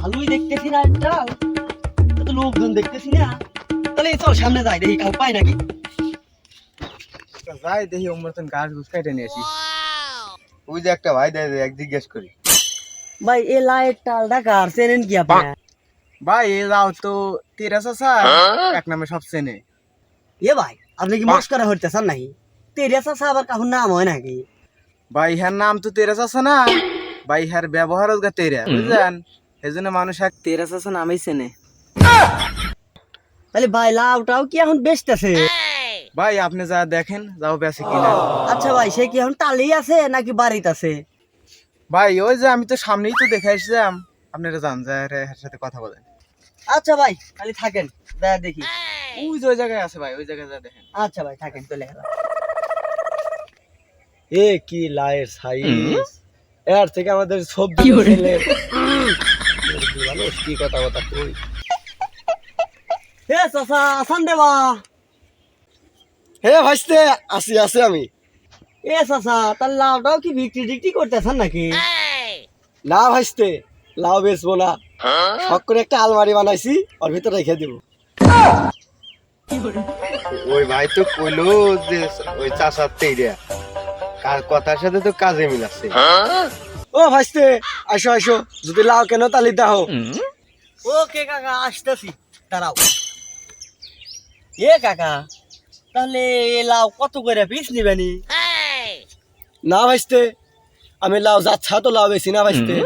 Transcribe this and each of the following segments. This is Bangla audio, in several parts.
ভালোই দেখতেছি না ডাল তো লোকজন দেখতেছি না। তাহলে চল সামনে যাই দেখি কাউ পাই নাকি। যাই দেখি মতন গাছ গুছ কেটে নিয়ে আসি। ওই যে একটা ভাই দেয় এক জিজ্ঞেস করি। ভাই এ লাইট টালটা কার চেনেন কি আপনি? ভাই এ যাও তো তেরা চাষা এক নামে সব চেনে। এ ভাই আপনি কি মস্করা হইতেছেন নাকি? তেরিয়া চাষা আবার কাহুর নাম হয় নাকি? ভাই হ্যার নাম তো তেরা চাষা না। ভাই হ্যার ব্যবহার গা তেরা বুঝলেন? এই মানুষ এক তেরা চাষা নামেই চেনে। তাহলে ভাই লাউটাও কি এখন বেচতেছে? ভাই আপনি যা দেখেন যাও বেশি কিনা। আচ্ছা ভাই সে কি এখন টালেই আছে নাকি বাড়িতে আছে? ভাই ওই যে আমি তো সামনেই তো দেখে আসলাম আপনারা যান যায় এর সাথে কথা বলেন। আচ্ছা ভাই খালি থাকেন দেখা দেখি। ওই যে ওই জায়গায় আছে ভাই ওই জায়গায় যা দেখেন। আচ্ছা ভাই থাকেন চলে গেলাম। এ কি লায়ের সাইজ? এর থেকে আমাদের সবজি কি কথা কথা কই? হে চাচা আসান দেবা। হে ভাইস্তে আসি আছে আমি। এ চাচা তার লাউটাও কি বিক্রি টিক্রি করতেছেন নাকি? না ভাইস্তে লাউ বেচবো না। শখ করে একটা আলমারি বানাইছি ওর ভিতরে রেখে দিব। ওই ভাই তো কইলো যে ওই চাষার তেইরা। কার কথার সাথে তো কাজে মিলাচ্ছে ও ভাইস্তে আসো আসো যদি লাও কেন তালি দাও। ওকে কাকা আসতেছি। দাঁড়াও। এ কাকা তাহলে লাউ কত করে পিস নিবেনি না? ভাইস্তে আমি লাউ যাচ্ছা তো লাউ বেশি না ভাইস্তে।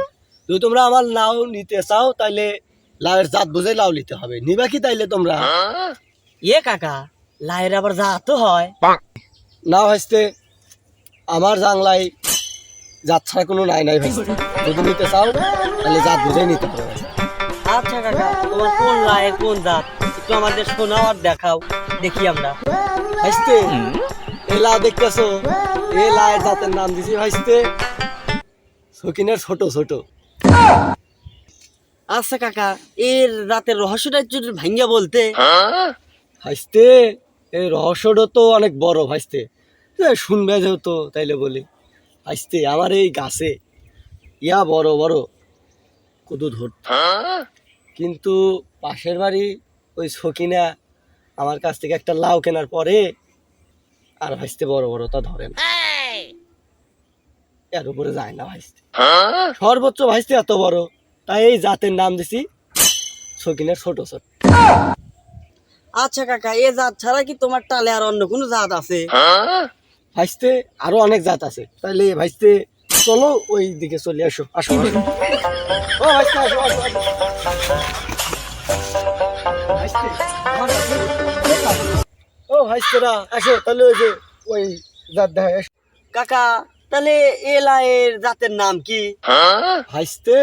যদি তোমরা আমার লাউ নিতে চাও তাইলে লাউয়ের জাত বুঝে লাউ নিতে হবে। নিবা কি তাইলে তোমরা? এ কাকা লাইয়ের আবার তো হয়। না ভাইস্তে আমার জাংলাই জাত ছাড়া কোনো নাই নাই ভাইস্তে যদি নিতে চাও তাহলে জাত বুঝে নিতে ভাইস্তে। আচ্ছা কাকা তোমার কোন লাইয়ের কোন জাত? একটু আমাদের শোনাও আর দেখাও দেখি আমরা। ভাইস্তে এই লাউ দেখতেছো? এই লাউয়ের জাতের নাম দিছি ভাইস্তে। সকিনের ছোট ছোট। আচ্ছা কাকা এর রাতের রহস্যটা একটু ভাঙ্গা বলতে। ভাইস্তে এই রহস্যটা তো অনেক বড় ভাইস্তে। এ, শুনবে যেহেতু তাইলে বলি। ভাইস্তে আমার এই গাছে। ইয়া বড় বড়। কদু ধর কিন্তু পাশের বাড়ি ওই সকিনা আমার কাছ থেকে একটা লাউ কেনার পরে আর ভাইস্তে বড় বড় তা ধরে না। এর উপরে যায় না ভাইস্তে। সর্বোচ্চ ভাইস্তে এত বড়, তাই এই জাতের নাম দিছি সকিনের ছোট ছোট। আচ্ছা কাকা, এ জাত ছাড়া কি তোমার টালে আর অন্য কোনো জাত আছে? ভাইস্তে আরও অনেক জাত আছে তাহলে ভাইস্তে চলো ওই দিকে চলে আসো আসো। ও ভাইস্তে, আসো আসো? ও আসো তাহলে ওই যে ওই জাত দেখা আসো কাকা তাহলে এ লাইয়ের জাতের নাম কি ভাইস্তে,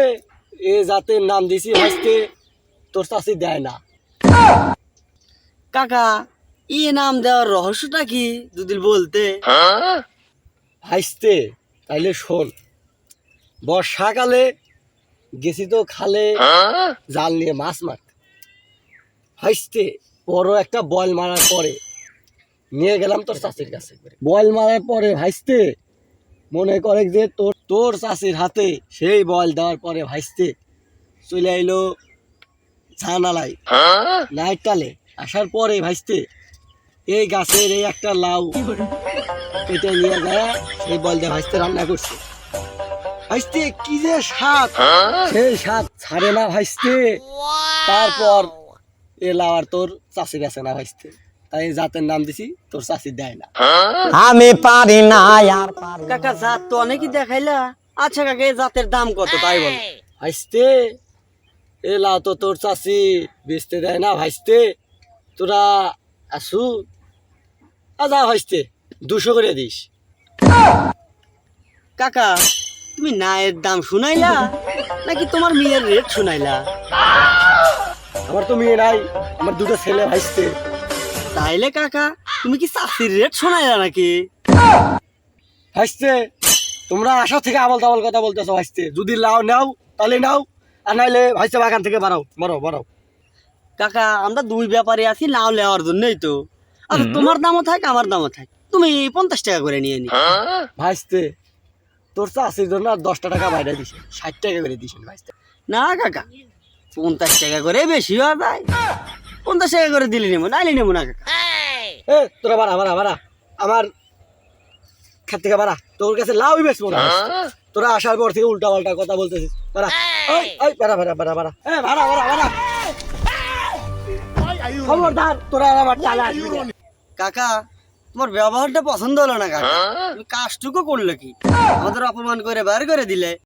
এ জাতের নাম দিছি, ভাইস্তে তোর চাষি দেয় না কাকা ই নাম দেওয়ার রহস্যটা কি? যদি বলতে। ভাইস্তে তাইলে শোন। বর্ষাকালে গেছি তো খালে জাল নিয়ে মাছ মারতে। ভাইস্তে বড় একটা বল মারার পরে নিয়ে গেলাম তোর চাষির কাছে বল মারার পরে ভাইস্তে মনে করে যে তোর তোর চাষির হাতে সেই বল দেওয়ার পরে ভাইস্তে চলে আইলো জানালাই নাইট টালে আসার পরে ভাইস্তে এই গাছের এই একটা লাউ। কেটে নিয়ে যায় সেই বল দিয়ে ভাইস্তে রান্না করছে। ভাইস্তে কি যে স্বাদ। সেই স্বাদ ছাড়ে না ভাইস্তে তারপর এ লাউ আর তোর চাষি গেছে না ভাইস্তে তাই জাতের নাম দিছি তোর চাষি দেয় না। আমি পারি না আর কাকা জাত তো অনেকই দেখাইলা। আচ্ছা কাকা এই জাতের দাম কত? তাই বল। ভাইস্তে এ লাউ তো তোর চাষি বেচতে দেয় না ভাইস্তে তোরা আসু আজা ভাইস্তে দুশো করে দিস। কাকা তুমি নায়ের দাম শুনাইলা নাকি তোমার মেয়ের রেট শুনাইলা? আমার তো মেয়ে নাই আমার দুটো ছেলে ভাইস্তে তাইলে কাকা তুমি কি চাষির রেট শোনাইলা নাকি? ভাইস্তে তোমরা আশা থেকে আবল তাবল কথা বলতেছো ভাইস্তে যদি লাও নাও তাহলে নাও আর নাইলে ভাইস্তে বাগান থেকে বাড়াও বাড়াও বাড়াও। কাকা আমরা দুই ব্যাপারে আছি নাও নেওয়ার জন্যই তো। আচ্ছা তোমার দামও থাক আমার দামও থাক। তুমি পঞ্চাশ টাকা করে নিয়ে নি। ভাইস্তে তোর চাষির জন্য আর দশটা টাকা বাইরে দিছে ষাট টাকা করে দিছেন ভাইস্তে। না কাকা পঞ্চাশ টাকা করে বেশি হওয়া যায়। পঞ্চাশ টাকা করে দিলি নেব নাইলে নেব না কাকা। এ তোরা বাড়া বাড়া বাড়া। আমার খাত থেকে বাড়া তোর কাছে লাউই বেশ মনে হয়? তোরা আসার পর থেকে উল্টা পাল্টা কথা বলতেছিস। বাড়া ওই ওই বাড়া বাড়া বাড়া বাড়া। এ বাড়া বাড়া বাড়া। খবরদার তোরা আমার চালা। কাকা তোমার ব্যবহারটা পছন্দ হলো না কাকা। তুমি কাজটুকু করলে কি? আমাদের অপমান করে বার করে দিলে।